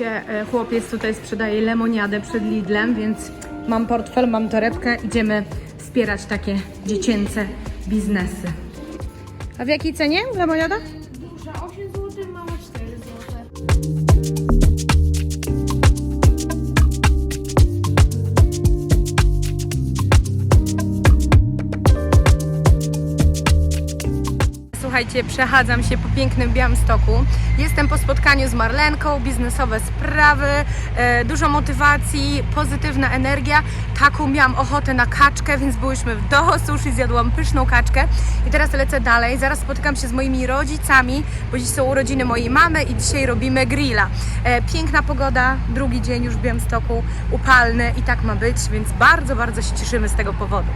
Słuchajcie, chłopiec tutaj sprzedaje lemoniadę przed Lidlem, więc mam portfel, mam torebkę, idziemy wspierać takie dziecięce biznesy. A w jakiej cenie lemoniada? Słuchajcie, przechadzam się po pięknym Białymstoku. Jestem po spotkaniu z Marlenką, biznesowe sprawy, e, dużo motywacji, pozytywna energia. Taką miałam ochotę na kaczkę, więc byłyśmy w Doho Sushi, zjadłam pyszną kaczkę. I teraz lecę dalej. Zaraz spotykam się z moimi rodzicami, bo dziś są urodziny mojej mamy i dzisiaj robimy grilla. E, piękna pogoda, drugi dzień już w Białymstoku, upalny i tak ma być, więc bardzo, bardzo się cieszymy z tego powodu.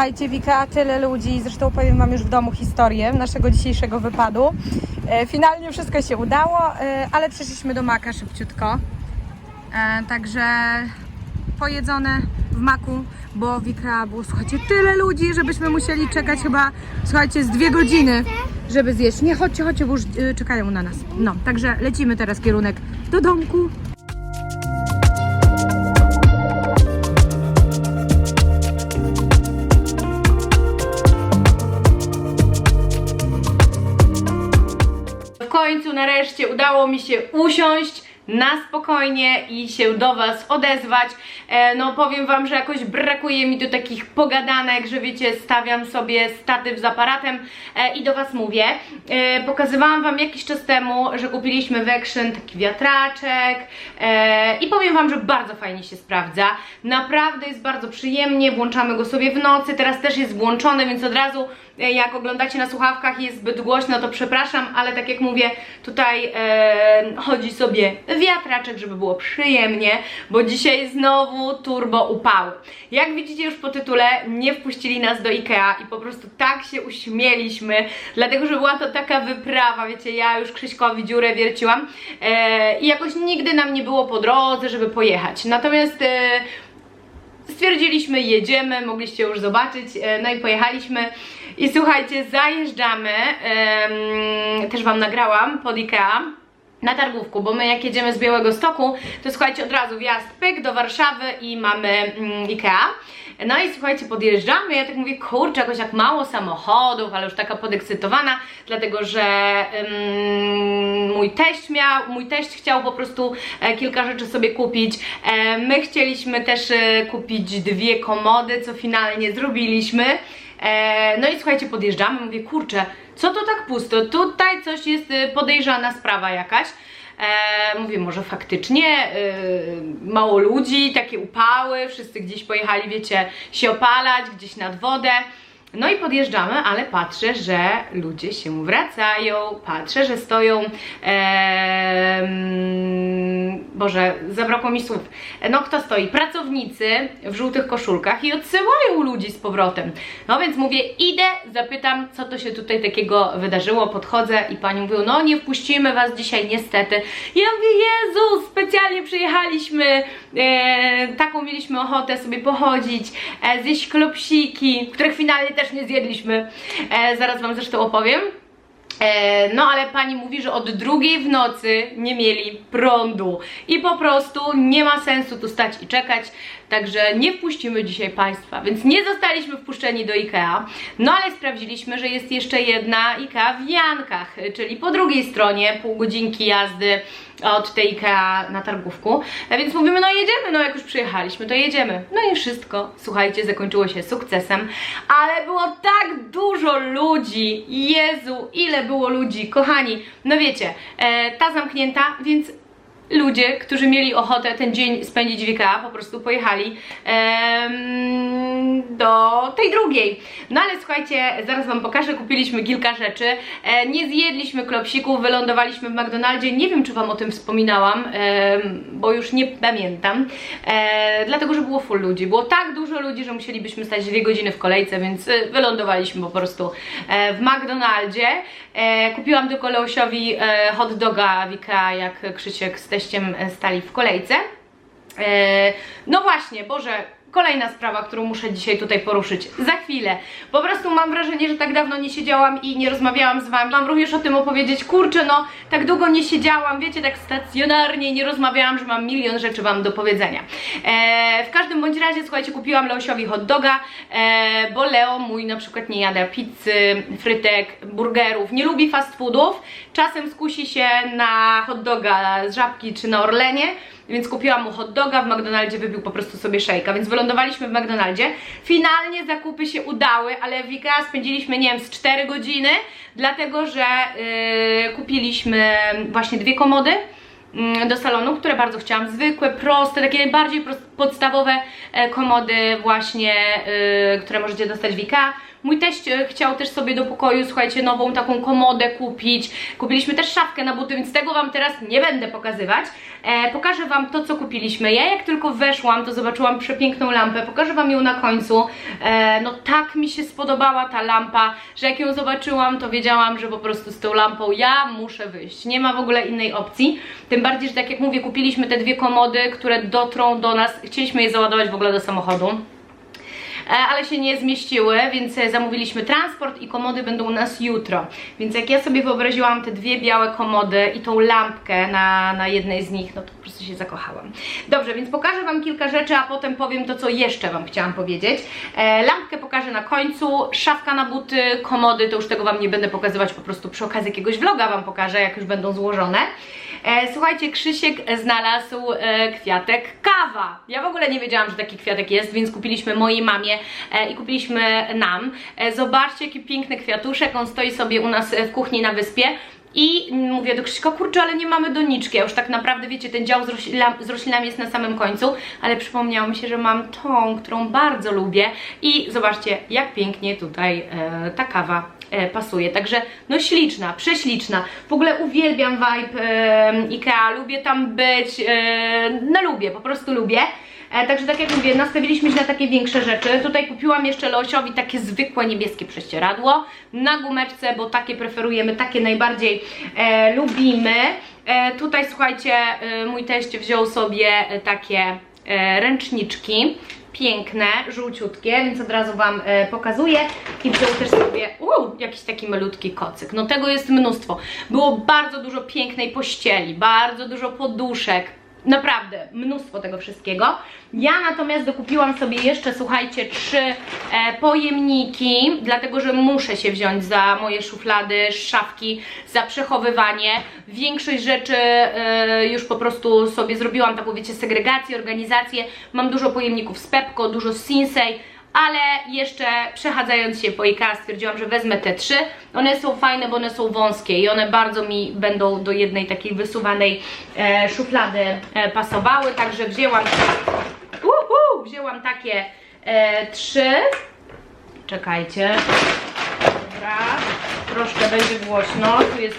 Słuchajcie, Wika, tyle ludzi, zresztą powiem Wam już w domu historię naszego dzisiejszego wypadu. E, finalnie wszystko się udało, e, ale przyszliśmy do Maka szybciutko. E, także pojedzone w Maku, bo Wika było, słuchajcie, tyle ludzi, żebyśmy musieli czekać chyba, słuchajcie, z dwie godziny, żeby zjeść. Nie, chodźcie, chodźcie, bo już czekają na nas. No, także lecimy teraz kierunek do domku. Nareszcie udało mi się usiąść na spokojnie i się do Was odezwać. E, no powiem Wam, że jakoś brakuje mi tu takich pogadanek, że wiecie, stawiam sobie statyw z aparatem e, i do Was mówię. E, pokazywałam Wam jakiś czas temu, że kupiliśmy w Action taki wiatraczek i powiem Wam, że bardzo fajnie się sprawdza. Naprawdę jest bardzo przyjemnie, włączamy go sobie w nocy, teraz też jest włączony, więc od razu jak oglądacie na słuchawkach i jest zbyt głośno, to przepraszam, ale tak jak mówię, tutaj e, chodzi sobie wiatraczek, żeby było przyjemnie, bo dzisiaj znowu turbo upały. Jak widzicie już po tytule, nie wpuścili nas do Ikea i po prostu tak się uśmieliśmy, dlatego że była to taka wyprawa, wiecie, ja już Krzyśkowi dziurę wierciłam e, i jakoś nigdy nam nie było po drodze, żeby pojechać. Natomiast e, stwierdziliśmy, jedziemy, mogliście już zobaczyć, e, no i pojechaliśmy. I słuchajcie, zajeżdżamy, em, też Wam nagrałam pod Ikea. Na targówku, bo my jak jedziemy z Białego Stoku, to słuchajcie, od razu wjazd pyk do Warszawy i mamy mm, Ikea. No i słuchajcie, podjeżdżamy, ja tak mówię, kurczę, jakoś jak mało samochodów, ale już taka podekscytowana, dlatego że mój teść miał, mój teść chciał po prostu e, kilka rzeczy sobie kupić. E, my chcieliśmy też e, kupić dwie komody, co finalnie zrobiliśmy. E, no i słuchajcie, podjeżdżamy, mówię, kurczę, co to tak pusto? Tutaj coś jest e, podejrzana sprawa jakaś. E, mówię, może faktycznie e, mało ludzi, takie upały, wszyscy gdzieś pojechali, wiecie, się opalać, gdzieś nad wodę. No i podjeżdżamy, ale patrzę, że ludzie się wracają, patrzę, że stoją, Boże, zabrakło mi słów. No kto stoi? Pracownicy w żółtych koszulkach i odsyłają ludzi z powrotem. No więc mówię, idę, zapytam, co to się tutaj takiego wydarzyło, podchodzę i pani mówi, no nie wpuścimy was dzisiaj niestety. Ja mówię, Jezu, specjalnie przyjechaliśmy, e, taką mieliśmy ochotę sobie pochodzić, e, zjeść klopsiki, których finalnie też nie zjedliśmy. E, zaraz wam zresztą opowiem. E, no ale pani mówi, że od drugiej w nocy nie mieli prądu. I po prostu nie ma sensu tu stać i czekać, także nie wpuścimy dzisiaj Państwa, więc nie zostaliśmy wpuszczeni do IKEA, no ale sprawdziliśmy, że jest jeszcze jedna IKEA w Jankach, czyli po drugiej stronie, pół godzinki jazdy od tej IKEA na targówku, a więc mówimy, no jedziemy, no jak już przyjechaliśmy, to jedziemy. No i wszystko, słuchajcie, zakończyło się sukcesem, ale było tak dużo ludzi, Jezu, ile było ludzi, kochani, no wiecie, e, ta zamknięta, więc ludzie, którzy mieli ochotę ten dzień spędzić w IKEA, po prostu pojechali em, do tej drugiej. No ale słuchajcie, zaraz Wam pokażę, kupiliśmy kilka rzeczy. E, nie zjedliśmy klopsików, wylądowaliśmy w McDonaldzie. Nie wiem, czy Wam o tym wspominałam, bo już nie pamiętam. E, dlatego, że było full ludzi. Było tak dużo ludzi, że musielibyśmy stać dwie godziny w kolejce, więc e, wylądowaliśmy po prostu e, w McDonaldzie. E, kupiłam tylko Leosiowi e, hot doga w IKEA, jak Krzysiek z teściem stali w kolejce. E, No właśnie, Boże, kolejna sprawa, którą muszę dzisiaj tutaj poruszyć. Za chwilę. Po prostu mam wrażenie, że tak dawno nie siedziałam i nie rozmawiałam z Wami. Mam również o tym opowiedzieć. Kurczę, no, tak długo nie siedziałam, wiecie, tak stacjonarnie nie rozmawiałam, że mam milion rzeczy Wam do powiedzenia. E, w każdym bądź razie, słuchajcie, kupiłam Leosiowi hot doga, e, bo Leo mój na przykład nie jada pizzy, frytek, burgerów, nie lubi fast foodów. Czasem skusi się na hot doga z żabki czy na Orlenie, więc kupiłam mu hot doga, w McDonaldzie wypił po prostu sobie szejka, więc wylądowaliśmy w McDonaldzie. Finalnie zakupy się udały, ale w IKEA spędziliśmy, nie wiem, z 4 godziny, dlatego że yy, kupiliśmy właśnie dwie komody mm, do salonu, które bardzo chciałam, zwykłe, proste, takie najbardziej prost- podstawowe e, komody właśnie, e, które możecie dostać w IKEA. Mój teść e, chciał też sobie do pokoju, słuchajcie, nową taką komodę kupić. Kupiliśmy też szafkę na buty, więc tego Wam teraz nie będę pokazywać. E, pokażę Wam to, co kupiliśmy. Ja jak tylko weszłam, to zobaczyłam przepiękną lampę. Pokażę Wam ją na końcu. E, no tak mi się spodobała ta lampa, że jak ją zobaczyłam, to wiedziałam, że po prostu z tą lampą ja muszę wyjść. Nie ma w ogóle innej opcji. Tym bardziej, że tak jak mówię, kupiliśmy te dwie komody, które dotrą do nas. Chcieliśmy je załadować w ogóle do samochodu. E, ale się nie zmieściły, więc e, zamówiliśmy transport i komody będą u nas jutro. Więc jak ja sobie wyobraziłam te dwie białe komody i tą lampkę na, na jednej z nich, no to po prostu się zakochałam. Dobrze, więc pokażę Wam kilka rzeczy, a potem powiem to, co jeszcze Wam chciałam powiedzieć. E, lampkę pokażę na końcu, szafka na buty, komody, to już tego Wam nie będę pokazywać, po prostu przy okazji jakiegoś vloga Wam pokażę, jak już będą złożone. E, słuchajcie, Krzysiek znalazł e, kwiatek kawa. Ja w ogóle nie wiedziałam, że taki kwiatek jest, więc kupiliśmy mojej mamie e, i kupiliśmy nam. Zobaczcie, jaki piękny kwiatuszek, on stoi sobie u nas w kuchni na wyspie. I mówię do Krzyśka, kurczę, ale nie mamy doniczki. Ja już tak naprawdę, wiecie, ten dział z, roślina, z roślinami jest na samym końcu, ale przypomniało mi się, że mam tą, którą bardzo lubię. I zobaczcie, jak pięknie tutaj e, ta kawa pasuje. Także no śliczna, prześliczna. W ogóle uwielbiam vibe e, Ikea, lubię tam być, e, no lubię, po prostu lubię. E, także tak jak mówię, nastawiliśmy się na takie większe rzeczy. Tutaj kupiłam jeszcze Leosiowi takie zwykłe niebieskie prześcieradło na gumeczce, bo takie preferujemy, takie najbardziej e, lubimy. E, tutaj słuchajcie, e, mój teść wziął sobie e, takie e, ręczniczki piękne, żółciutkie, więc od razu Wam e, pokazuję i wziął też sobie uu, jakiś taki malutki kocyk. No tego jest mnóstwo. Było bardzo dużo pięknej pościeli, bardzo dużo poduszek, Naprawdę, mnóstwo tego wszystkiego. Ja natomiast dokupiłam sobie jeszcze, słuchajcie, trzy e, pojemniki, dlatego że muszę się wziąć za moje szuflady, szafki, za przechowywanie. Większość rzeczy e, już po prostu sobie zrobiłam taką, wiecie, segregację, organizację. Mam dużo pojemników z Pepco, dużo z Sinsei, ale jeszcze przechadzając się po IKEA stwierdziłam, że wezmę te trzy. One są fajne, bo one są wąskie i one bardzo mi będą do jednej takiej wysuwanej e, szuflady e, pasowały, także wzięłam, uhu, wzięłam takie e, trzy. Czekajcie. Dobra, troszkę będzie głośno. Tu jest,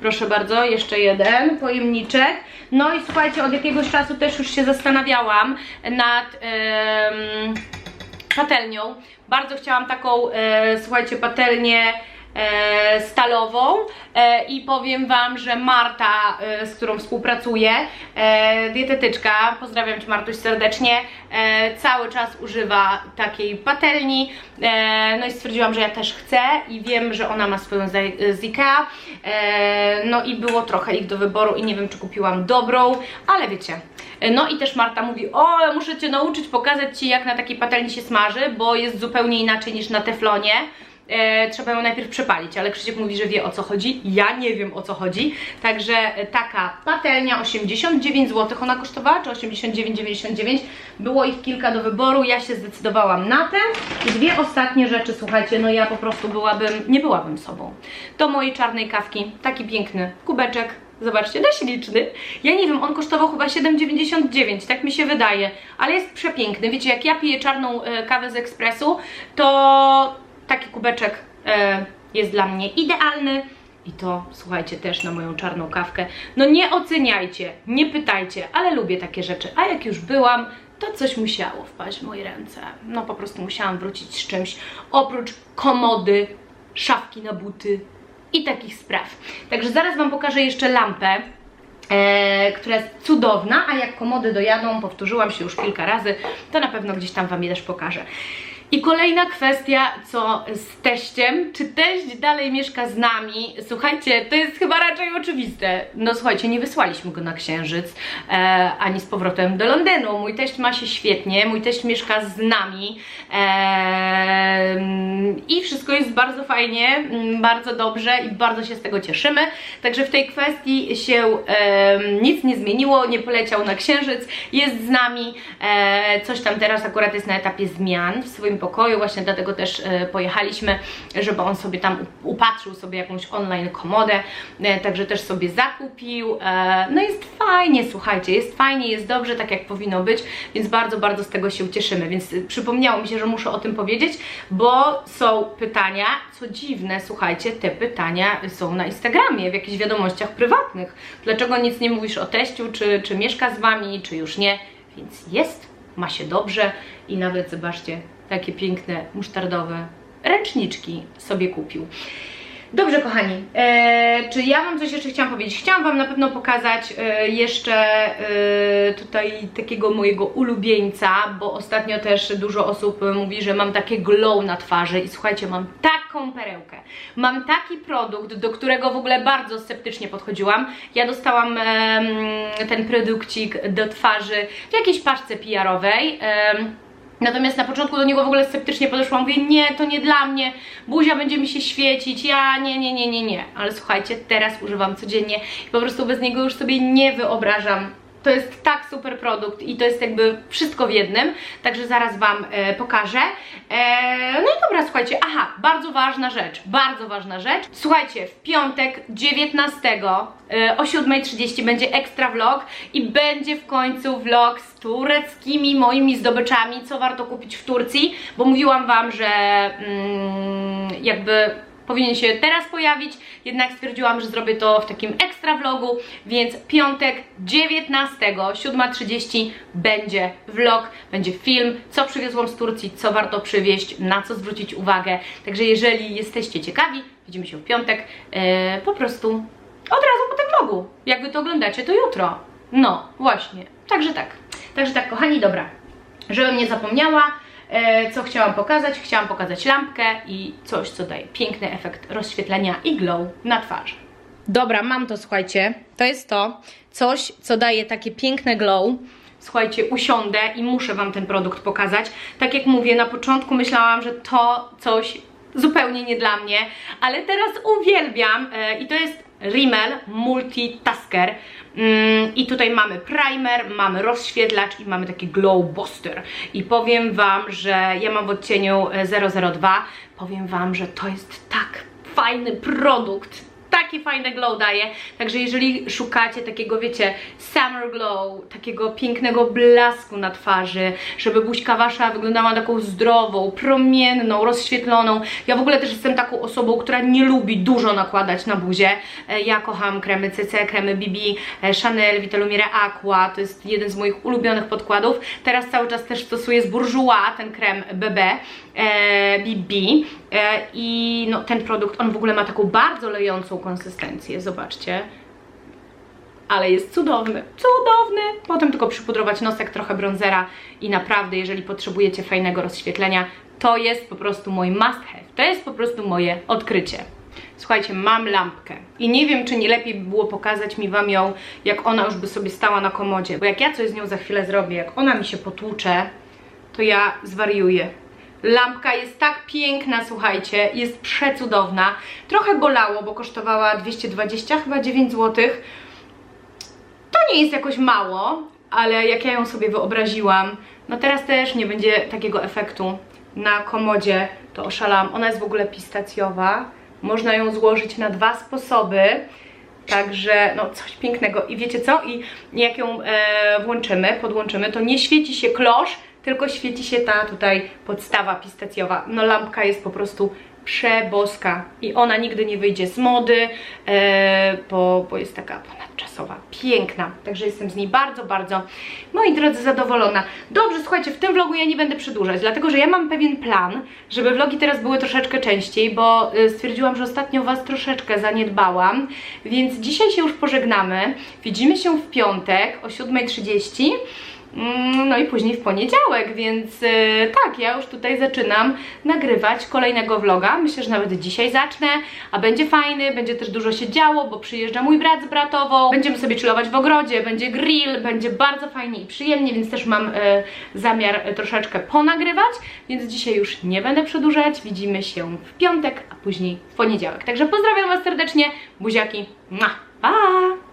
proszę bardzo, jeszcze jeden pojemniczek. No i słuchajcie, od jakiegoś czasu też już się zastanawiałam nad... em, patelnią. Bardzo chciałam taką, e, słuchajcie, patelnię stalową e, i powiem Wam, że Marta, e, z którą współpracuję, e, dietetyczka, pozdrawiam Cię Martuś serdecznie, e, cały czas używa takiej patelni, e, no i stwierdziłam, że ja też chcę i wiem, że ona ma swoją z, Ikea, e, no i było trochę ich do wyboru i nie wiem, czy kupiłam dobrą, ale wiecie, no i też Marta mówi, o, muszę Cię nauczyć, pokazać Ci jak na takiej patelni się smaży, bo jest zupełnie inaczej niż na teflonie. E, trzeba ją najpierw przepalić, ale Krzysiek mówi, że wie o co chodzi. Ja nie wiem o co chodzi. Także e, taka patelnia 89 zł ona kosztowała, czy 89,99? Było ich kilka do wyboru. Ja się zdecydowałam na tę. I dwie ostatnie rzeczy, słuchajcie, no ja po prostu byłabym, nie byłabym sobą. Do mojej czarnej kawki taki piękny kubeczek Zobaczcie, dość liczny. Ja nie wiem, on kosztował chyba 7,99, tak mi się wydaje, ale jest przepiękny. Wiecie, jak ja piję czarną e, kawę z ekspresu, to taki kubeczek e, jest dla mnie idealny. I to, słuchajcie, też na moją czarną kawkę. No nie oceniajcie, nie pytajcie, ale lubię takie rzeczy. A jak już byłam, to coś musiało wpaść w moje ręce. No po prostu musiałam wrócić z czymś oprócz komody, szafki na buty i takich spraw. Także zaraz Wam pokażę jeszcze lampę. E, która jest cudowna, a jak komody dojadą, powtórzyłam się już kilka razy, to na pewno gdzieś tam Wam je też pokażę. I kolejna kwestia, co z teściem? Czy teść dalej mieszka z nami? Słuchajcie, to jest chyba raczej oczywiste. No słuchajcie, nie wysłaliśmy go na księżyc, e, ani z powrotem do Londynu. Mój teść ma się świetnie, mój teść mieszka z nami e, i wszystko jest bardzo fajnie, mm, bardzo dobrze i bardzo się z tego cieszymy. Także w tej kwestii się e, nic nie zmieniło, nie poleciał na księżyc, jest z nami. E, coś tam teraz akurat jest na etapie zmian w swoim pokoju, właśnie dlatego też e, pojechaliśmy, żeby on sobie tam upatrzył sobie jakąś online komodę, e, także też sobie zakupił. E, no jest fajnie, słuchajcie, jest fajnie, jest dobrze, tak jak powinno być, więc bardzo, bardzo z tego się cieszymy. Więc przypomniało mi się, że muszę o tym powiedzieć, bo są pytania, co dziwne, słuchajcie, te pytania są na Instagramie, w jakichś wiadomościach prywatnych. Dlaczego nic nie mówisz o teściu, czy, czy mieszka z wami, czy już nie? Więc jest, ma się dobrze i nawet zobaczcie, takie piękne musztardowe ręczniczki sobie kupił. Dobrze, kochani, e, czy ja Wam coś jeszcze chciałam powiedzieć? Chciałam Wam na pewno pokazać e, jeszcze e, tutaj takiego mojego ulubieńca, bo ostatnio też dużo osób e, mówi, że mam takie glow na twarzy i słuchajcie, mam taką perełkę. Mam taki produkt, do którego w ogóle bardzo sceptycznie podchodziłam. Ja dostałam em, ten produkcik do twarzy w jakiejś paczce PR-owej. em, Natomiast na początku do niego w ogóle sceptycznie podeszłam, mówię, nie, to nie dla mnie, buzia będzie mi się świecić, ja nie, nie, nie, nie, nie. Ale słuchajcie, teraz używam codziennie i po prostu bez niego już sobie nie wyobrażam. To jest tak super produkt i to jest jakby wszystko w jednym, także zaraz Wam e, pokażę. E, no i dobra, słuchajcie, aha, bardzo ważna rzecz, bardzo ważna rzecz. Słuchajcie, w piątek 19 e, o 7.30 będzie ekstra vlog i będzie w końcu vlog z tureckimi moimi zdobyczami, co warto kupić w Turcji, bo mówiłam Wam, że mm, jakby powinien się teraz pojawić, jednak stwierdziłam, że zrobię to w takim ekstra vlogu, więc piątek 19, 7.30 będzie vlog, będzie film, co przywiozłam z Turcji, co warto przywieźć, na co zwrócić uwagę. Także jeżeli jesteście ciekawi, widzimy się w piątek, e, po prostu od razu po tym vlogu. Jak Wy to oglądacie, to jutro. No, właśnie. Także tak. Także tak, kochani, dobra. Żebym nie zapomniała, co chciałam pokazać. Chciałam pokazać lampkę i coś, co daje piękny efekt rozświetlenia i glow na twarzy. Dobra, mam to, słuchajcie. To jest to. Coś, co daje takie piękne glow. Słuchajcie, usiądę i muszę Wam ten produkt pokazać. Tak jak mówię, na początku myślałam, że to coś zupełnie nie dla mnie, ale teraz uwielbiam e, i to jest Rimmel Multitasker. Mm, I tutaj mamy primer, mamy rozświetlacz i mamy taki glow booster. I powiem Wam, że ja mam w odcieniu e, 002. Powiem Wam, że to jest tak fajny produkt takie fajne glow daje. Także jeżeli szukacie takiego, wiecie, summer glow, takiego pięknego blasku na twarzy, żeby buźka wasza wyglądała taką zdrową, promienną, rozświetloną. Ja w ogóle też jestem taką osobą, która nie lubi dużo nakładać na buzię. E, Ja kocham kremy CC, kremy BB, e, Chanel, Vitalumire Aqua, to jest jeden z moich ulubionych podkładów. Teraz cały czas też stosuję z Bourjois ten krem BB, BB e, i no, ten produkt, on w ogóle ma taką bardzo lejącą konsystencję, zobaczcie. Ale jest cudowny, cudowny! Potem tylko przypudrować nosek, trochę bronzera i naprawdę, jeżeli potrzebujecie fajnego rozświetlenia, to jest po prostu mój must have. To jest po prostu moje odkrycie. Słuchajcie, mam lampkę i nie wiem, czy nie lepiej by było pokazać mi Wam ją, jak ona już by sobie stała na komodzie, bo jak ja coś z nią za chwilę zrobię, jak ona mi się potłucze, to ja zwariuję. Lampka jest tak piękna, słuchajcie, jest przecudowna. Trochę bolało, bo kosztowała 220, chyba 9 zł. To nie jest jakoś mało, ale jak ja ją sobie wyobraziłam, no teraz też nie będzie takiego efektu na komodzie, to oszalałam. Ona jest w ogóle pistacjowa, można ją złożyć na dwa sposoby. Także no coś pięknego i wiecie co? I jak ją e, włączymy, podłączymy, to nie świeci się klosz, tylko świeci się ta tutaj podstawa pistacjowa. No lampka jest po prostu przeboska i ona nigdy nie wyjdzie z mody, e, bo, bo jest taka ponadczasowa, piękna. Także jestem z niej bardzo, bardzo, moi drodzy, zadowolona. Dobrze, słuchajcie, w tym vlogu ja nie będę przedłużać, dlatego że ja mam pewien plan, żeby vlogi teraz były troszeczkę częściej, bo e, stwierdziłam, że ostatnio Was troszeczkę zaniedbałam, więc dzisiaj się już pożegnamy. Widzimy się w piątek o 7.30. Mm, No i później w poniedziałek, więc e, tak, ja już tutaj zaczynam nagrywać kolejnego vloga. Myślę, że nawet dzisiaj zacznę, a będzie fajny, będzie też dużo się działo, bo przyjeżdża mój brat z bratową. Będziemy sobie chillować w ogrodzie, będzie grill, będzie bardzo fajnie i przyjemnie, więc też mam e, zamiar troszeczkę ponagrywać, więc dzisiaj już nie będę przedłużać. Widzimy się w piątek, a później w poniedziałek. Także pozdrawiam Was serdecznie, buziaki, Mua. pa!